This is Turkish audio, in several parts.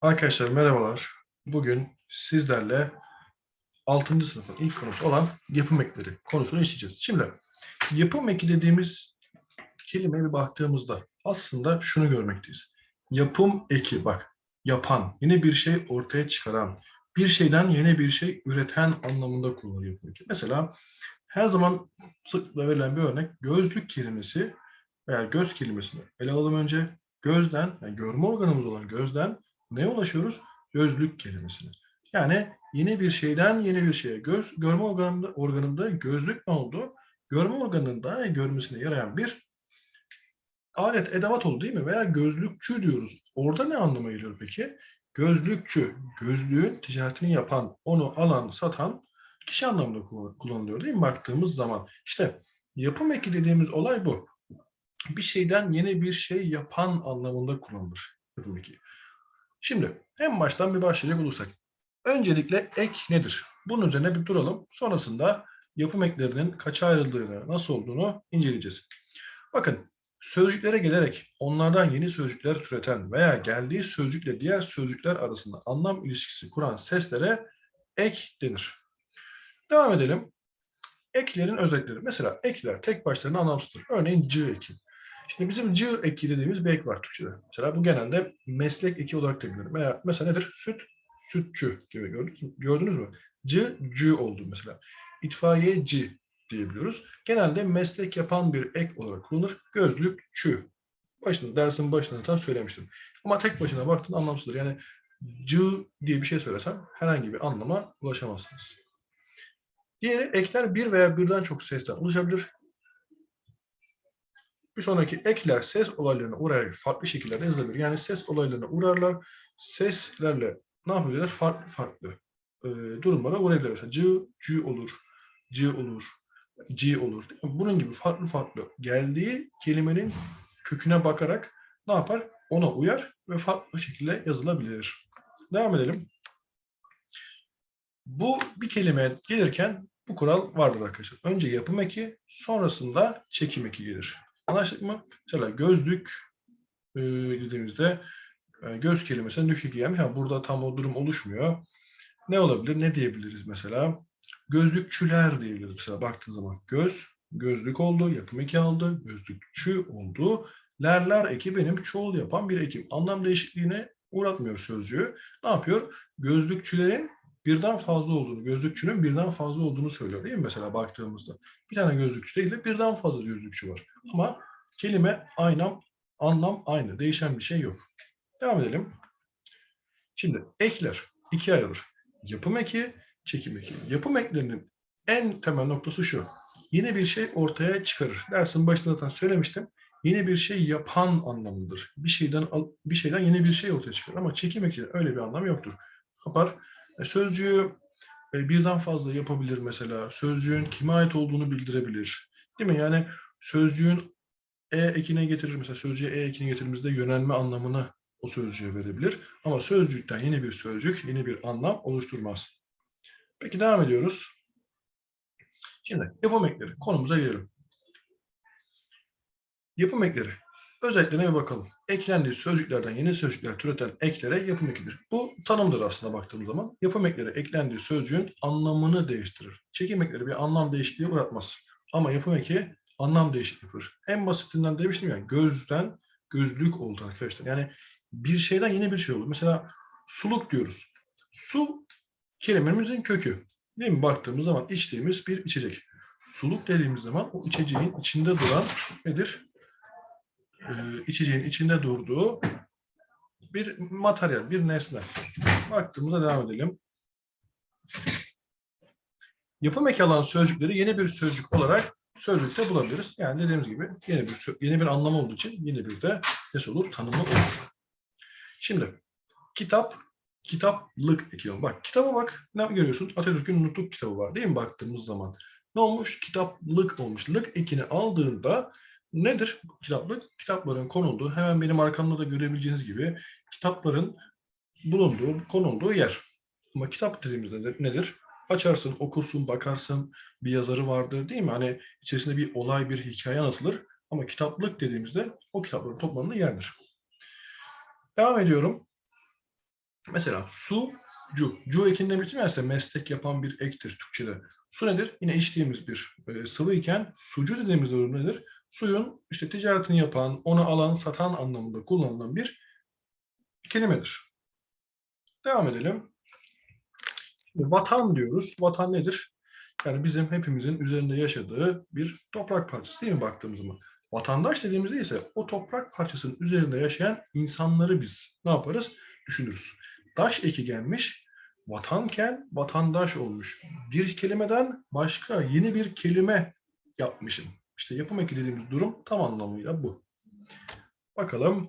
Arkadaşlar merhabalar. Bugün sizlerle 6. sınıfın ilk konusu olan yapım ekleri konusunu işleyeceğiz. Şimdi yapım eki dediğimiz kelimeye bir baktığımızda aslında şunu görmekteyiz. Yapım eki bak yapan, yeni bir şey ortaya çıkaran, bir şeyden yeni bir şey üreten anlamında kullanılıyor yapım eki. Mesela her zaman sıklıkla verilen bir örnek gözlük kelimesi veya göz kelimesini ele alalım önce. Gözden, yani görme organımız olan gözden neye ulaşıyoruz? Gözlük kelimesine. Yani yeni bir şeyden yeni bir şeye. Göz, görme organında, organında gözlük ne oldu? Görme iyi görmesine yarayan bir alet, edevat oldu değil mi? Veya gözlükçü diyoruz. Orada ne anlama geliyor peki? Gözlükçü, gözlüğün ticaretini yapan, onu alan, satan kişi anlamında kullanılıyor değil mi? Baktığımız zaman. İşte yapım eki dediğimiz olay bu. Bir şeyden yeni bir şey yapan anlamında kullanılır yapım eki. Şimdi en baştan bir başlayacak olursak. Öncelikle ek nedir? Bunun üzerine bir duralım. Sonrasında yapım eklerinin kaça ayrıldığını, nasıl olduğunu inceleyeceğiz. Bakın sözcüklere gelerek onlardan yeni sözcükler türeten veya geldiği sözcükle diğer sözcükler arasında anlam ilişkisi kuran seslere ek denir. Devam edelim. Eklerin özellikleri. Mesela ekler tek başlarına anlamsızdır. Örneğin cı eki. Şimdi bizim cı eki dediğimiz bir ek var Türkçe'de. Mesela bu genelde meslek eki olarak da bilinir. Veya mesela nedir? Süt, sütçü gibi gördünüz? Gördünüz mü? Cı, cü oldu mesela. İtfaiyeci diyebiliyoruz. Genelde meslek yapan bir ek olarak kullanılır. Gözlükçü. Başında, dersin başında tam söylemiştim. Ama tek başına baktığın anlamsızdır. Yani cı diye bir şey söylesem herhangi bir anlama ulaşamazsınız. Diğeri ekler bir veya birden çok sesten oluşabilir. Bir sonraki ekler ses olaylarına uğrayarak farklı şekillerde yazılabilir. Yani ses olaylarına uğrarlar. Seslerle ne yapabilirler? Farklı farklı e, durumlara uğrayabilirler. Mesela cı, cü olur, cı olur, ci olur. Bunun gibi farklı farklı geldiği kelimenin köküne bakarak ne yapar? Ona uyar ve farklı şekilde yazılabilir. Devam edelim. Bu bir kelime gelirken bu kural vardır arkadaşlar. Önce yapım eki, sonrasında çekim eki gelir. Anlaştık mı? Mesela gözlük e, dediğimizde e, göz kelimesine eki gelmiş ama burada tam o durum oluşmuyor. Ne olabilir? Ne diyebiliriz mesela? Gözlükçüler diyebiliriz mesela baktığın zaman. Göz, gözlük oldu, yapım eki aldı, gözlükçü oldu. Lerler eki benim çoğul yapan bir ekim. Anlam değişikliğine uğratmıyor sözcüğü. Ne yapıyor? Gözlükçülerin birden fazla olduğunu, gözlükçünün birden fazla olduğunu söylüyor değil mi mesela baktığımızda? Bir tane gözlükçü değil de birden fazla gözlükçü var. Ama kelime aynı, anlam aynı. Değişen bir şey yok. Devam edelim. Şimdi ekler ikiye ayrılır. Yapım eki, çekim eki. Yapım eklerinin en temel noktası şu. Yeni bir şey ortaya çıkarır. Dersin başında zaten söylemiştim. Yeni bir şey yapan anlamıdır. Bir şeyden bir şeyden yeni bir şey ortaya çıkarır ama çekim eki öyle bir anlam yoktur. Yapar e, sözcüğü e, birden fazla yapabilir mesela. Sözcüğün kime ait olduğunu bildirebilir. Değil mi? Yani sözcüğün e ekine getirir. Mesela sözcüğe e ekine getirdiğimizde yönelme anlamını o sözcüğe verebilir. Ama sözcükten yeni bir sözcük, yeni bir anlam oluşturmaz. Peki devam ediyoruz. Şimdi yapım ekleri. Konumuza gelelim. Yapım ekleri. Özelliklerine bir bakalım. Eklendiği sözcüklerden yeni sözcükler türeten eklere yapım ekidir. Bu tanımdır aslında baktığımız zaman. Yapım ekleri eklendiği sözcüğün anlamını değiştirir. Çekim ekleri bir anlam değişikliği uğratmaz. Ama yapım eki anlam değişikliği yapar. En basitinden demiştim ya gözden gözlük oldu arkadaşlar. Yani bir şeyden yeni bir şey oldu. Mesela suluk diyoruz. Su kelimemizin kökü. Değil mi? Baktığımız zaman içtiğimiz bir içecek. Suluk dediğimiz zaman o içeceğin içinde duran nedir? E, içeceğin içinde durduğu bir materyal, bir nesne. Baktığımızda devam edelim. Yapım eki sözcükleri yeni bir sözcük olarak sözcükte bulabiliriz. Yani dediğimiz gibi yeni bir yeni bir anlam olduğu için yeni bir de ne olur? Tanımı olur. Şimdi kitap, kitaplık eki. Bak kitaba bak. Ne görüyorsun? Atatürk'ün Nutuk kitabı var değil mi baktığımız zaman? Ne olmuş? Kitaplık olmuş. Lık ekini aldığında Nedir kitaplık? Kitapların konulduğu, hemen benim arkamda da görebileceğiniz gibi kitapların bulunduğu, konulduğu yer. Ama kitap dediğimizde nedir? Açarsın, okursun, bakarsın, bir yazarı vardır değil mi? Hani içerisinde bir olay, bir hikaye anlatılır. Ama kitaplık dediğimizde o kitapların toplandığı yerdir. Devam ediyorum. Mesela su, cu. Cu ekinde bitirmezse meslek yapan bir ektir Türkçe'de. Su nedir? Yine içtiğimiz bir e, sıvı iken sucu dediğimiz durum nedir? Suyun işte ticaretini yapan, onu alan, satan anlamında kullanılan bir kelimedir. Devam edelim. Vatan diyoruz. Vatan nedir? Yani bizim hepimizin üzerinde yaşadığı bir toprak parçası değil mi baktığımız zaman? Vatandaş dediğimizde ise o toprak parçasının üzerinde yaşayan insanları biz ne yaparız? Düşünürüz. Daş eki gelmiş, vatanken vatandaş olmuş. Bir kelimeden başka yeni bir kelime yapmışım. İşte yapım eki dediğimiz durum tam anlamıyla bu. Bakalım.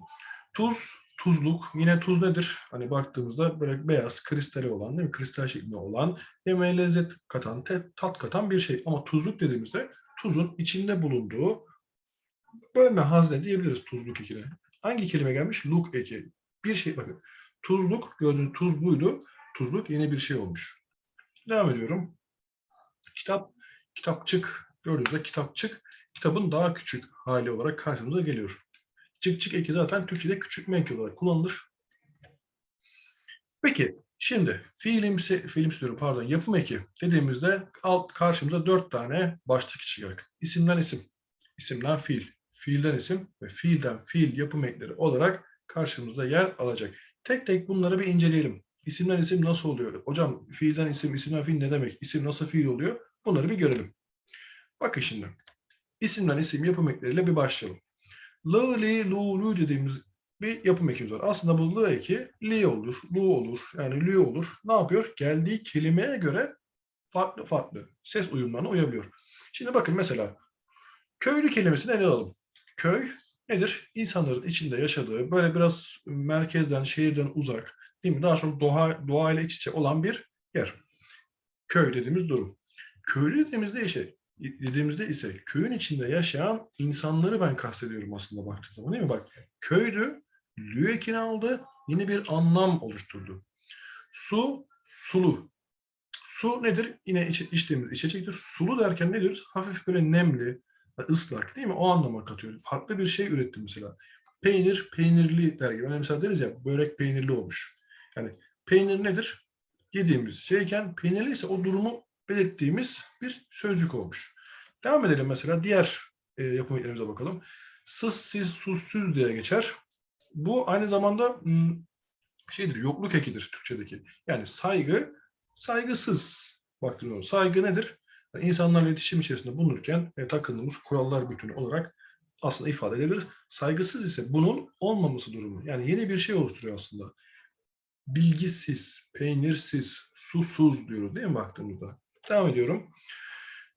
Tuz, tuzluk. Yine tuz nedir? Hani baktığımızda böyle beyaz, kristali olan, değil mi? Kristal şeklinde olan, yemeğe lezzet katan, tat katan bir şey. Ama tuzluk dediğimizde tuzun içinde bulunduğu bölme hazne diyebiliriz tuzluk ekine. Hangi kelime gelmiş? Luk eki. Bir şey bakın. Tuzluk, gördüğünüz tuz buydu. Tuzluk yeni bir şey olmuş. Devam ediyorum. Kitap, kitapçık. Gördüğünüzde kitapçık, kitabın daha küçük hali olarak karşımıza geliyor. Çık çık eki zaten Türkçe'de küçültme eki olarak kullanılır. Peki şimdi fiilimsi, fiilimsi diyorum pardon yapım eki dediğimizde alt karşımıza dört tane başlık çıkacak. İsimden isim, isimden fiil, fiilden isim ve fiilden fiil yapım ekleri olarak karşımızda yer alacak. Tek tek bunları bir inceleyelim. İsimden isim nasıl oluyor? Hocam fiilden isim, isimden fiil ne demek? İsim nasıl fiil oluyor? Bunları bir görelim. Bakın şimdi. İsimden isim yapım ekleriyle bir başlayalım. L, li, lu, lu dediğimiz bir yapım ekimiz var. Aslında bu l eki li olur, lu olur, yani lü olur. Ne yapıyor? Geldiği kelimeye göre farklı farklı ses uyumlarına uyabiliyor. Şimdi bakın mesela köylü kelimesini ele alalım. Köy nedir? İnsanların içinde yaşadığı böyle biraz merkezden, şehirden uzak, değil mi? Daha çok doğa, doğayla iç içe olan bir yer. Köy dediğimiz durum. Köylü dediğimizde ise, dediğimizde ise köyün içinde yaşayan insanları ben kastediyorum aslında baktığım zaman değil mi? Bak köydü, lü ekini aldı, yeni bir anlam oluşturdu. Su, sulu. Su nedir? Yine iç, içtiğimiz içecektir. Sulu derken ne diyoruz? Hafif böyle nemli, ıslak değil mi? O anlama katıyor. Farklı bir şey üretti mesela. Peynir, peynirli der gibi. Yani mesela deriz ya börek peynirli olmuş. Yani peynir nedir? Yediğimiz şeyken peynirli ise o durumu belirttiğimiz bir sözcük olmuş. Devam edelim mesela diğer e, yapım eklerimize bakalım. Sız, siz, sus, diye geçer. Bu aynı zamanda şeydir, yokluk ekidir Türkçedeki. Yani saygı, saygısız. Baktığınız saygı nedir? Yani insanlarla iletişim içerisinde bulunurken e, takındığımız kurallar bütünü olarak aslında ifade edebiliriz. Saygısız ise bunun olmaması durumu. Yani yeni bir şey oluşturuyor aslında. Bilgisiz, peynirsiz, susuz diyoruz değil mi baktığımızda? Devam ediyorum.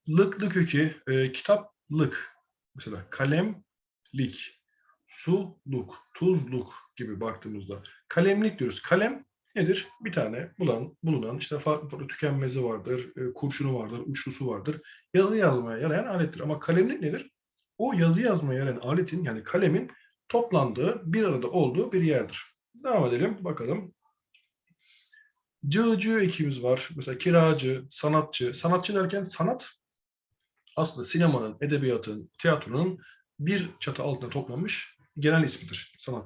Lıklı kökü, e, kitaplık. Mesela kalemlik, suluk, tuzluk gibi baktığımızda. Kalemlik diyoruz. Kalem nedir? Bir tane bulan, bulunan işte farklı farklı tükenmezi vardır, e, kurşunu vardır, uçlusu vardır. Yazı yazmaya yarayan alettir. Ama kalemlik nedir? O yazı yazmaya yarayan aletin yani kalemin toplandığı, bir arada olduğu bir yerdir. Devam edelim bakalım. Cığcı ekimiz var. Mesela kiracı, sanatçı. Sanatçı derken sanat aslında sinemanın, edebiyatın, tiyatronun bir çatı altında toplanmış genel ismidir sanat.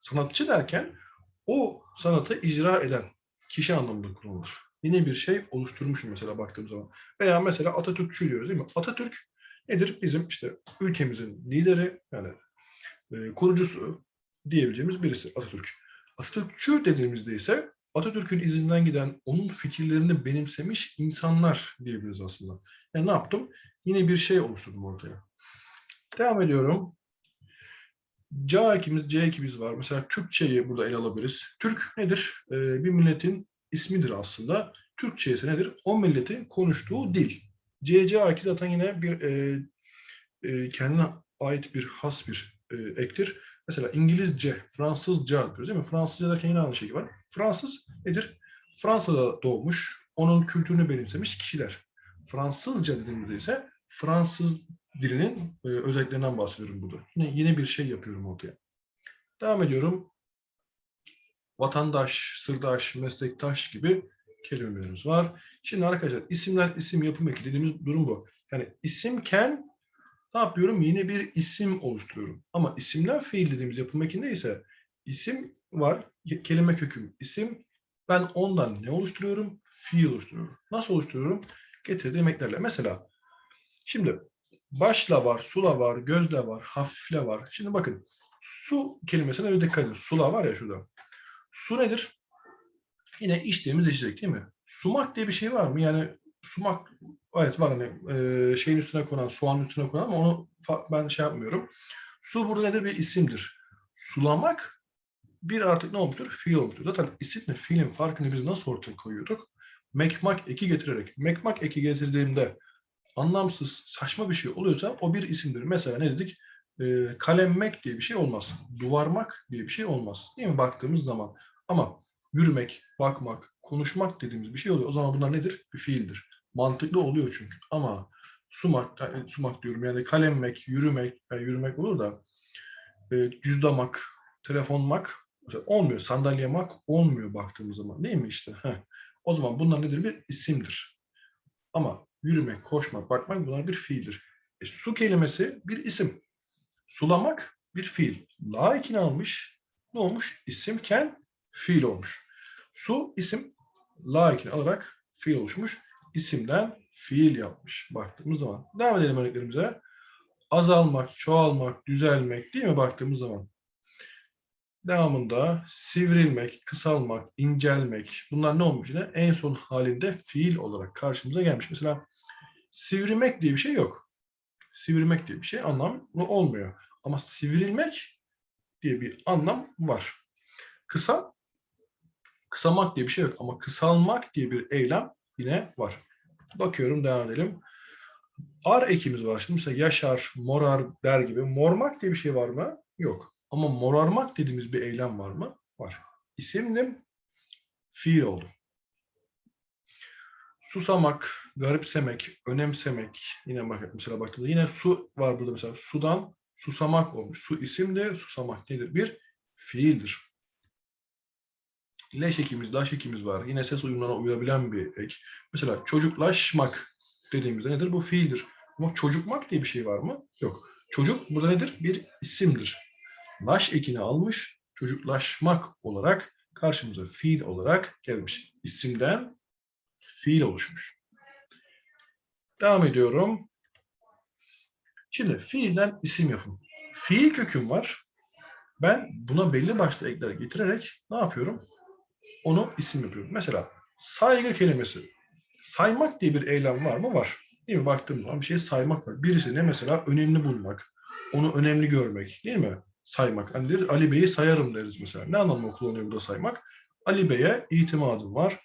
Sanatçı derken o sanatı icra eden kişi anlamında kullanılır. Yine bir şey oluşturmuşum mesela baktığım zaman. Veya mesela Atatürkçü diyoruz değil mi? Atatürk nedir? Bizim işte ülkemizin lideri yani e, kurucusu diyebileceğimiz birisi Atatürk. Atatürkçü dediğimizde ise Atatürk'ün izinden giden, onun fikirlerini benimsemiş insanlar diyebiliriz aslında. Yani ne yaptım? Yine bir şey oluşturdum ortaya. Devam ediyorum. C ekimiz, C ekimiz var. Mesela Türkçeyi burada ele alabiliriz. Türk nedir? Ee, bir milletin ismidir aslında. Türkçe ise nedir? O milletin konuştuğu dil. CC eki zaten yine bir e, e, kendine ait bir has bir e, ektir. Mesela İngilizce, Fransızca yapıyoruz değil mi? Fransızca derken yine aynı şey var. Fransız nedir? Fransa'da doğmuş, onun kültürünü benimsemiş kişiler. Fransızca dediğimizde ise Fransız dilinin e, özelliklerinden bahsediyorum burada. Yine yeni bir şey yapıyorum ortaya. Devam ediyorum. Vatandaş, sırdaş, meslektaş gibi kelimelerimiz var. Şimdi arkadaşlar isimler isim yapım eki dediğimiz durum bu. Yani isimken ne yapıyorum? Yeni bir isim oluşturuyorum. Ama isimler fiil dediğimiz yapım ekinde ise isim var. Ke- Kelime köküm isim. Ben ondan ne oluşturuyorum? Fiil oluşturuyorum. Nasıl oluşturuyorum? Getirdiğim eklerle. Mesela şimdi başla var, sula var, gözle var, hafifle var. Şimdi bakın su kelimesine bir dikkat edin. Sula var ya şurada. Su nedir? Yine içtiğimiz içecek değil mi? Sumak diye bir şey var mı? Yani sumak evet var hani e, şeyin üstüne konan, soğanın üstüne konan ama onu ben şey yapmıyorum. Su burada nedir? Bir isimdir. Sulamak bir artık ne olmuştur? Fiil olmuştur. Zaten isimle fiilin farkını biz nasıl ortaya koyuyorduk? Mekmak eki getirerek. Mekmak eki getirdiğimde anlamsız, saçma bir şey oluyorsa o bir isimdir. Mesela ne dedik? Ee, kalemmek diye bir şey olmaz. Duvarmak diye bir şey olmaz. Değil mi? Baktığımız zaman. Ama yürümek, bakmak, konuşmak dediğimiz bir şey oluyor. O zaman bunlar nedir? Bir fiildir. Mantıklı oluyor çünkü. Ama sumak, yani sumak diyorum yani kalemmek, yürümek, yani yürümek olur da e, cüzdamak, telefonmak mesela olmuyor. Sandalyemak olmuyor baktığımız zaman. Değil mi işte? Heh. O zaman bunlar nedir? Bir isimdir. Ama yürümek, koşmak, bakmak bunlar bir fiildir. E, su kelimesi bir isim. Sulamak bir fiil. La ekini almış. Ne olmuş? İsimken fiil olmuş. Su isim. La ekini alarak fiil oluşmuş. İsimden fiil yapmış. Baktığımız zaman. Devam edelim örneklerimize. Azalmak, çoğalmak, düzelmek değil mi baktığımız zaman? Devamında sivrilmek, kısalmak, incelmek bunlar ne olmuş yine? En son halinde fiil olarak karşımıza gelmiş. Mesela sivrilmek diye bir şey yok. Sivrilmek diye bir şey anlamlı olmuyor. Ama sivrilmek diye bir anlam var. Kısa, kısamak diye bir şey yok. Ama kısalmak diye bir eylem yine var. Bakıyorum devam edelim. Ar ekimiz var. Şimdi mesela yaşar, morar der gibi. Mormak diye bir şey var mı? Yok. Ama morarmak dediğimiz bir eylem var mı? Var. İsimdim, fiil oldu. Susamak, garipsemek, önemsemek. Yine bak mesela baktığımda yine su var burada mesela. Sudan susamak olmuş. Su isimdi, susamak nedir? Bir fiildir. Leş ekimiz, daş ekimiz var. Yine ses uyumlarına uyabilen bir ek. Mesela çocuklaşmak dediğimizde nedir? Bu fiildir. Ama çocukmak diye bir şey var mı? Yok. Çocuk burada nedir? Bir isimdir. Laş ekini almış, çocuklaşmak olarak karşımıza fiil olarak gelmiş. İsimden fiil oluşmuş. Devam ediyorum. Şimdi fiilden isim yapın. Fiil köküm var. Ben buna belli başlı ekler getirerek ne yapıyorum? Onu isim yapıyorum. Mesela saygı kelimesi. Saymak diye bir eylem var mı? Var. Değil mi? Baktığım zaman bir şey saymak var. Birisini mesela önemli bulmak, onu önemli görmek. Değil mi? Saymak. Hani deriz, Ali Bey'i sayarım deriz mesela. Ne anlamda kullanıyor burada saymak? Ali Bey'e itimadım var.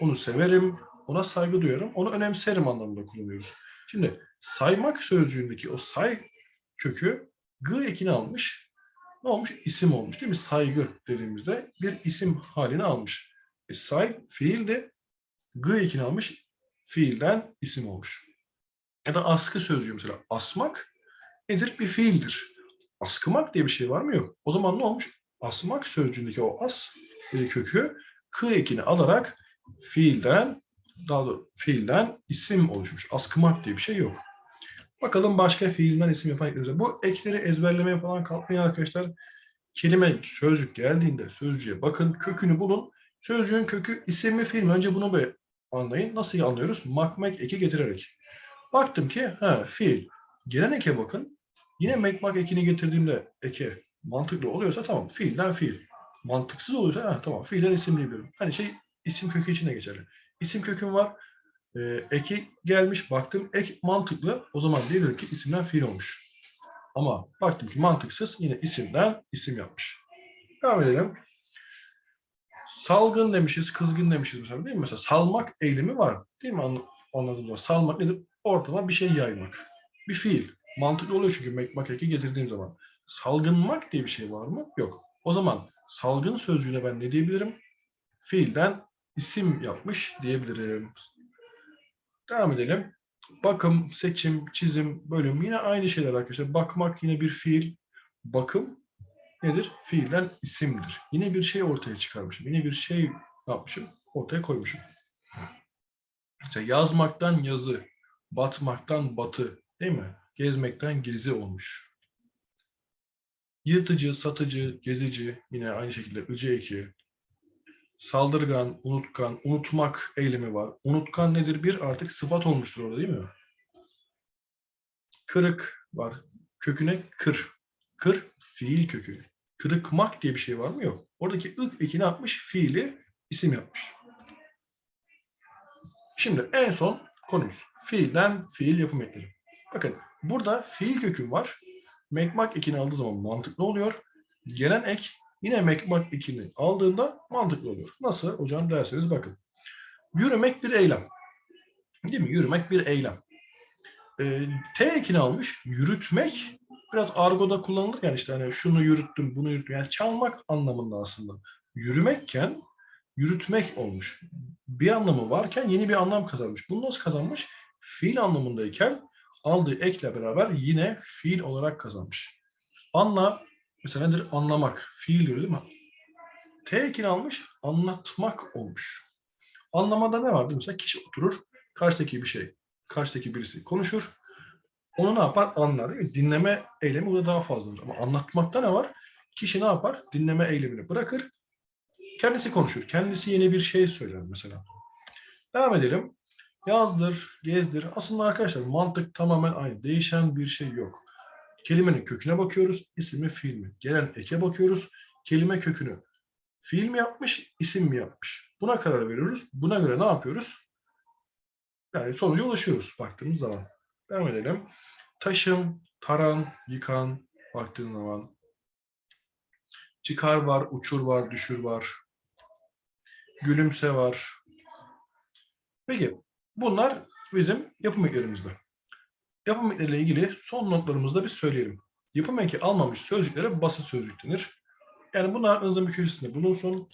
Onu severim, ona saygı duyarım, onu önemserim anlamında kullanıyoruz. Şimdi saymak sözcüğündeki o say kökü gı ekini almış. Ne olmuş? İsim olmuş değil mi? Saygı dediğimizde bir isim halini almış. E, say fiildi. Gı ekini almış. Fiilden isim olmuş. Ya da askı sözcüğü mesela. Asmak nedir? Bir fiildir. Askımak diye bir şey var mı? Yok. O zaman ne olmuş? Asmak sözcüğündeki o as kökü kı ekini alarak fiilden daha doğrusu fiilden isim oluşmuş. Askımak diye bir şey yok. Bakalım başka fiilden isim yapan eklerimize. Bu ekleri ezberlemeye falan kalkmayın arkadaşlar. Kelime, sözcük geldiğinde sözcüğe bakın, kökünü bulun. Sözcüğün kökü isim mi fiil mi? Önce bunu bir anlayın. Nasıl anlıyoruz? Makmek eki getirerek. Baktım ki ha fiil. Gelen eke bakın. Yine mekmak ekini getirdiğimde eke mantıklı oluyorsa tamam. Fiilden fiil. Mantıksız oluyorsa ha, tamam. Fiilden isim diyebilirim. Hani şey isim kökü için de geçerli. İsim köküm var. E, eki gelmiş. Baktım ek mantıklı. O zaman diyebilirim ki isimden fiil olmuş. Ama baktım ki mantıksız. Yine isimden isim yapmış. Devam edelim. Salgın demişiz, kızgın demişiz mesela değil mi? Mesela salmak eylemi var. Değil mi? Anla- Anladığınız var. Salmak nedir? Ortama bir şey yaymak. Bir fiil. Mantıklı oluyor çünkü mekmak eki getirdiğim zaman. Salgınmak diye bir şey var mı? Yok. O zaman salgın sözcüğüne ben ne diyebilirim? Fiilden isim yapmış diyebilirim. Devam edelim. Bakım, seçim, çizim, bölüm yine aynı şeyler arkadaşlar. Bakmak yine bir fiil. Bakım nedir? Fiilden isimdir. Yine bir şey ortaya çıkarmışım. Yine bir şey yapmışım? Ortaya koymuşum. İşte yazmaktan yazı, batmaktan batı değil mi? Gezmekten gezi olmuş. Yırtıcı, satıcı, gezici yine aynı şekilde ıcı eki. Saldırgan, unutkan, unutmak eylemi var. Unutkan nedir? Bir artık sıfat olmuştur orada değil mi? Kırık var. Köküne kır. Kır fiil kökü. Kırıkmak diye bir şey var mı? Yok. Oradaki ık eki ne yapmış? Fiili isim yapmış. Şimdi en son konumuz. Fiilden fiil yapım ekleri. Bakın burada fiil köküm var. Mekmak ekini aldığı zaman mantıklı oluyor. Gelen ek yine mekmak ekini aldığında mantıklı oluyor. Nasıl hocam derseniz bakın. Yürümek bir eylem. Değil mi? Yürümek bir eylem. Ee, T ekini almış. Yürütmek biraz argoda kullanılır yani işte hani şunu yürüttüm, bunu yürüttüm. Yani çalmak anlamında aslında. Yürümekken yürütmek olmuş. Bir anlamı varken yeni bir anlam kazanmış. Bunu nasıl kazanmış? Fiil anlamındayken aldığı ekle beraber yine fiil olarak kazanmış. Anla, mesela nedir? Anlamak. Fiil diyor değil mi? T ekini almış, anlatmak olmuş. Anlamada ne vardı? Mesela kişi oturur, karşıdaki bir şey, karşıdaki birisi konuşur. Onu ne yapar? Anlar değil mi? Dinleme eylemi burada daha fazladır. Ama anlatmakta ne var? Kişi ne yapar? Dinleme eylemini bırakır. Kendisi konuşur. Kendisi yeni bir şey söyler mesela. Devam edelim. Yazdır, gezdir. Aslında arkadaşlar mantık tamamen aynı. Değişen bir şey yok. Kelimenin köküne bakıyoruz. İsim mi, fiil mi? Gelen eke bakıyoruz. Kelime kökünü fiil mi yapmış, isim mi yapmış? Buna karar veriyoruz. Buna göre ne yapıyoruz? Yani sonuca ulaşıyoruz baktığımız zaman. Devam edelim. Taşım, taran, yıkan baktığın zaman. Çıkar var, uçur var, düşür var. Gülümse var. Peki bunlar bizim yapım eklerimizde. Yapım ekleriyle ilgili son notlarımızda bir söyleyelim. Yapım eki almamış sözcüklere basit sözcük denir. Yani bunlar aklınızın bir köşesinde bulunsun.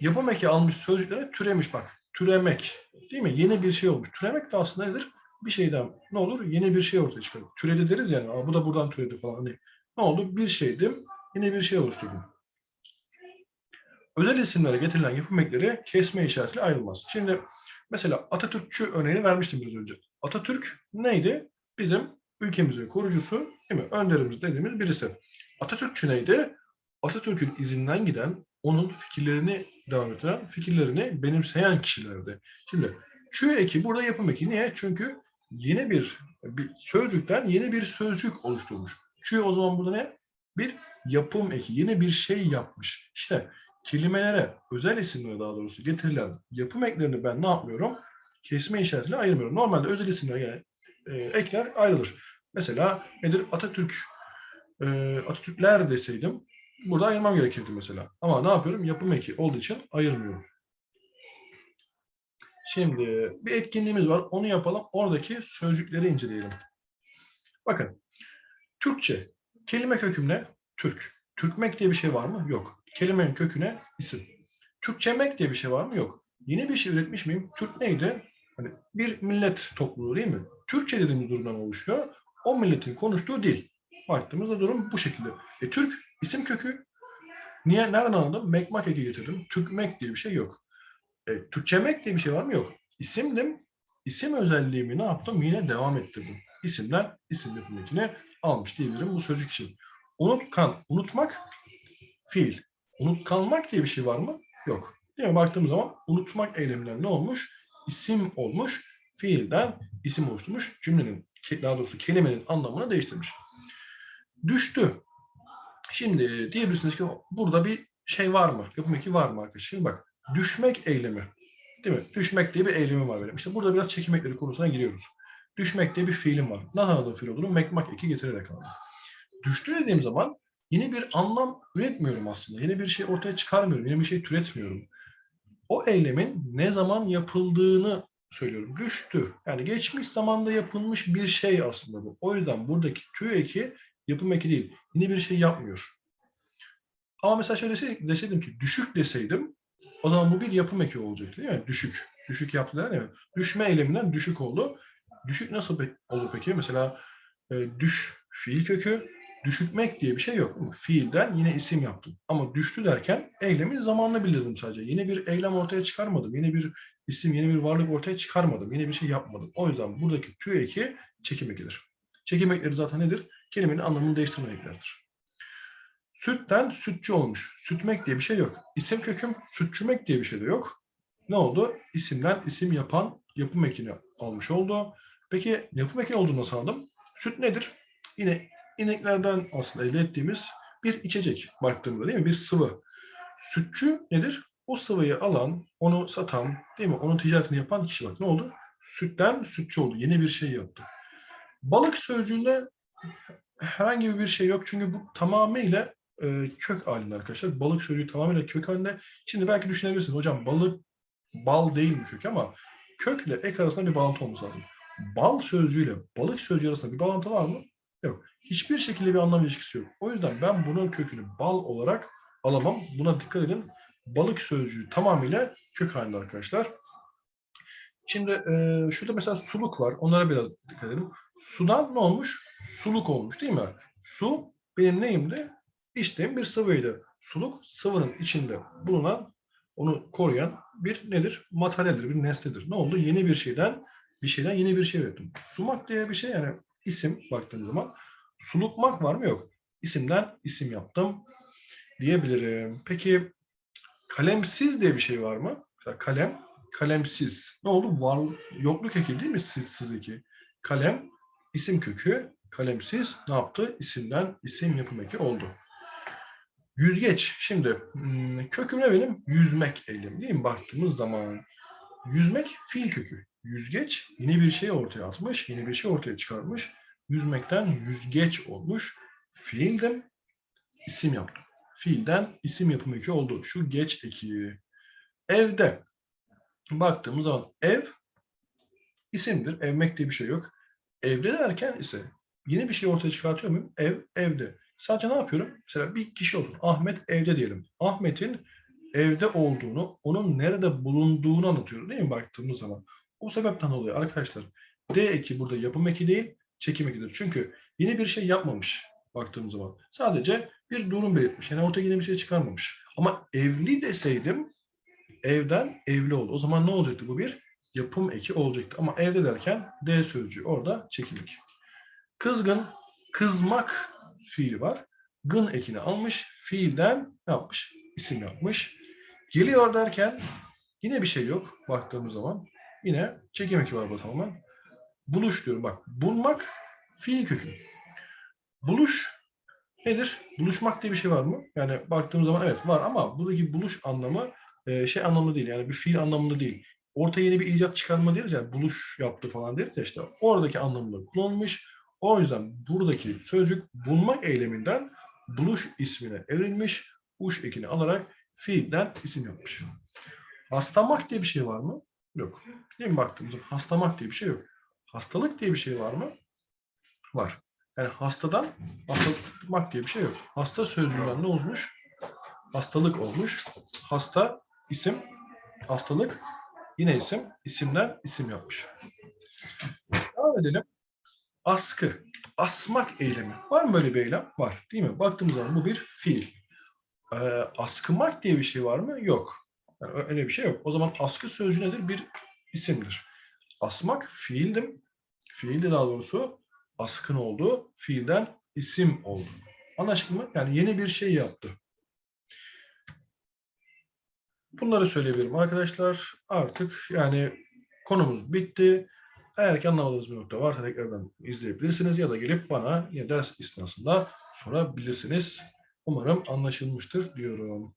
Yapım eki almış sözcüklere türemiş bak. Türemek. Değil mi? Yeni bir şey olmuş. Türemek de aslında nedir? Bir şeyden ne olur? Yeni bir şey ortaya çıkar. Türedi deriz yani. Bu da buradan türedi falan. Hani ne oldu? Bir şeydim. Yeni bir şey oluşturdum. Özel isimlere getirilen yapım ekleri kesme işaretiyle ayrılmaz. Şimdi mesela Atatürkçü örneğini vermiştim biraz önce. Atatürk neydi? Bizim ülkemizin kurucusu, değil mi? Önderimiz dediğimiz birisi. Atatürkçü neydi? Atatürk'ün izinden giden, onun fikirlerini devam ettiren, fikirlerini benimseyen kişilerdi. Şimdi çü eki burada yapım eki. Niye? Çünkü yeni bir, bir sözcükten yeni bir sözcük oluşturmuş. Çü o zaman burada ne? Bir yapım eki. Yeni bir şey yapmış. İşte kelimelere, özel isimlere daha doğrusu getirilen yapım eklerini ben ne yapmıyorum? Kesme işaretiyle ayırmıyorum. Normalde özel isimler yani e, ekler ayrılır. Mesela nedir? Atatürk e, Atatürkler deseydim burada ayırmam gerekirdi mesela. Ama ne yapıyorum? Yapım eki olduğu için ayırmıyorum. Şimdi bir etkinliğimiz var. Onu yapalım. Oradaki sözcükleri inceleyelim. Bakın. Türkçe. Kelime köküm ne? Türk. Türkmek diye bir şey var mı? Yok. Kelimenin köküne isim. Türkçemek diye bir şey var mı? Yok. Yeni bir şey üretmiş miyim? Türk neydi? Hani bir millet topluluğu değil mi? Türkçe dediğimiz durumdan oluşuyor. O milletin konuştuğu dil. Baktığımızda durum bu şekilde. E, Türk isim kökü. Niye? Nereden aldım? Mekmak eki getirdim. Türkmek diye bir şey yok. E, Türkçemek diye bir şey var mı? Yok. İsimdim. İsim özelliğimi ne yaptım? Yine devam ettirdim. İsimden isim yapımını almış diyebilirim bu sözcük için. Unutkan, unutmak fiil. Unutkanmak diye bir şey var mı? Yok. Değil mi? Baktığımız zaman unutmak eyleminden ne olmuş? İsim olmuş. Fiilden isim oluşturmuş. Cümlenin, daha doğrusu kelimenin anlamını değiştirmiş. Düştü. Şimdi diyebilirsiniz ki burada bir şey var mı? Yapım eki var mı arkadaşlar? Şimdi bak. Düşmek eylemi. Değil mi? Düşmek diye bir eylemi var benim. İşte burada biraz çekim ekleri konusuna giriyoruz. Düşmek diye bir fiilim var. Nasıl anladığım fiil olduğunu mekmak eki getirerek aldım. Düştü dediğim zaman yeni bir anlam üretmiyorum aslında. Yeni bir şey ortaya çıkarmıyorum. Yeni bir şey türetmiyorum. O eylemin ne zaman yapıldığını söylüyorum. Düştü. Yani geçmiş zamanda yapılmış bir şey aslında bu. O yüzden buradaki tüy eki yapım eki değil. Yeni bir şey yapmıyor. Ama mesela şöyle deseydim, ki düşük deseydim o zaman bu bir yapım eki olacaktı değil mi? Düşük. Düşük yaptılar ya. Düşme eyleminden düşük oldu. Düşük nasıl pe olur peki? Mesela e, düş fiil kökü, düşükmek diye bir şey yok. Fiilden yine isim yaptım. Ama düştü derken eylemi zamanla bildirdim sadece. Yeni bir eylem ortaya çıkarmadım. Yeni bir isim, yeni bir varlık ortaya çıkarmadım. Yeni bir şey yapmadım. O yüzden buradaki tüy eki çekim ekidir. Çekim ekleri zaten nedir? Kelimenin anlamını değiştirme eklerdir. Sütten sütçü olmuş. Sütmek diye bir şey yok. İsim köküm sütçümek diye bir şey de yok. Ne oldu? İsimden isim yapan yapım ekini almış oldu. Peki yapım eki olduğunu nasıl? Süt nedir? Yine ineklerden aslında elde ettiğimiz bir içecek baktığımda değil mi? Bir sıvı. Sütçü nedir? O sıvıyı alan, onu satan, değil mi? Onun ticaretini yapan kişi bak ne oldu? Sütten sütçü oldu. Yeni bir şey yaptı. Balık sözcüğünde herhangi bir şey yok. Çünkü bu tamamıyla e, kök halinde arkadaşlar. Balık sözcüğü tamamıyla kök halinde. Şimdi belki düşünebilirsiniz. Hocam balık bal değil mi kök ama kökle ek arasında bir bağlantı olması lazım. Bal sözcüğüyle balık sözcüğü arasında bir bağlantı var mı? Yok. Hiçbir şekilde bir anlam ilişkisi yok. O yüzden ben bunun kökünü bal olarak alamam. Buna dikkat edin. Balık sözcüğü tamamıyla kök halinde arkadaşlar. Şimdi e, şurada mesela suluk var. Onlara biraz dikkat edelim. Sudan ne olmuş? Suluk olmuş değil mi? Su benim neyimdi? İçtiğim bir sıvıydı. Suluk sıvının içinde bulunan, onu koruyan bir nedir? Materyaldir, bir nesnedir. Ne oldu? Yeni bir şeyden, bir şeyden yeni bir şey ürettim. Sumak diye bir şey yani isim baktığım zaman. Sulukmak var mı? Yok. İsimden isim yaptım diyebilirim. Peki kalemsiz diye bir şey var mı? Kalem, kalemsiz. Ne oldu? Var, yokluk eki değil mi? Siz, siz eki. Kalem, isim kökü, kalemsiz ne yaptı? İsimden isim yapım eki oldu. Yüzgeç. Şimdi hmm, köküm ne benim? Yüzmek eylemi değil mi? Baktığımız zaman. Yüzmek fiil kökü. Yüzgeç yeni bir şey ortaya atmış, yeni bir şey ortaya çıkarmış. Yüzmekten yüzgeç olmuş. Fiildim, isim yaptım. Fiilden isim yapım eki oldu. Şu geç eki. Evde. Baktığımız zaman ev isimdir. Evmek diye bir şey yok. Evde derken ise yeni bir şey ortaya çıkartıyor muyum? Ev, evde. Sadece ne yapıyorum? Mesela bir kişi olsun. Ahmet evde diyelim. Ahmet'in evde olduğunu, onun nerede bulunduğunu anlatıyorum değil mi baktığımız zaman? O sebepten oluyor arkadaşlar. D eki burada yapım eki değil, çekim ekidir. Çünkü yeni bir şey yapmamış baktığımız zaman. Sadece bir durum belirtmiş. Yani ortaya yeni bir şey çıkarmamış. Ama evli deseydim evden evli oldu. O zaman ne olacaktı? Bu bir yapım eki olacaktı. Ama evde derken D sözcüğü orada çekim eki. Kızgın, kızmak fiili var. Gın ekini almış. Fiilden ne yapmış? İsim yapmış. Geliyor derken yine bir şey yok baktığımız zaman. Yine çekim eki var bu tamamen. Buluş diyorum bak. Bulmak fiil kökü. Buluş nedir? Buluşmak diye bir şey var mı? Yani baktığımız zaman evet var ama buradaki buluş anlamı e, şey anlamında değil. Yani bir fiil anlamında değil. Ortaya yeni bir icat çıkarma deriz ya buluş yaptı falan deriz ya işte oradaki anlamında kullanılmış. O yüzden buradaki sözcük bulmak eyleminden buluş ismine evrilmiş. Uş ekini alarak fiilden isim yapmış. Hastamak diye bir şey var mı? Yok. Değil mi baktığımızda hastamak diye bir şey yok. Hastalık diye bir şey var mı? Var. Yani hastadan hastalık diye bir şey yok. Hasta sözcüğünden ne olmuş? Hastalık olmuş. Hasta isim, hastalık yine isim, isimden isim yapmış. Devam edelim. Askı, asmak eylemi. Var mı böyle bir eylem? Var. Değil mi? Baktığımız zaman bu bir fiil. Ee, askımak diye bir şey var mı? Yok. Yani öyle bir şey yok. O zaman askı sözcüğü nedir? Bir isimdir. Asmak fiildim. Fiildi daha doğrusu. Askın oldu. Fiilden isim oldu. Anlaşıldı mı? Yani yeni bir şey yaptı. Bunları söyleyebilirim arkadaşlar. Artık yani konumuz bitti. Eğer ki anlamadığınız bir nokta varsa tekrardan izleyebilirsiniz ya da gelip bana yine ders esnasında sorabilirsiniz. Umarım anlaşılmıştır diyorum.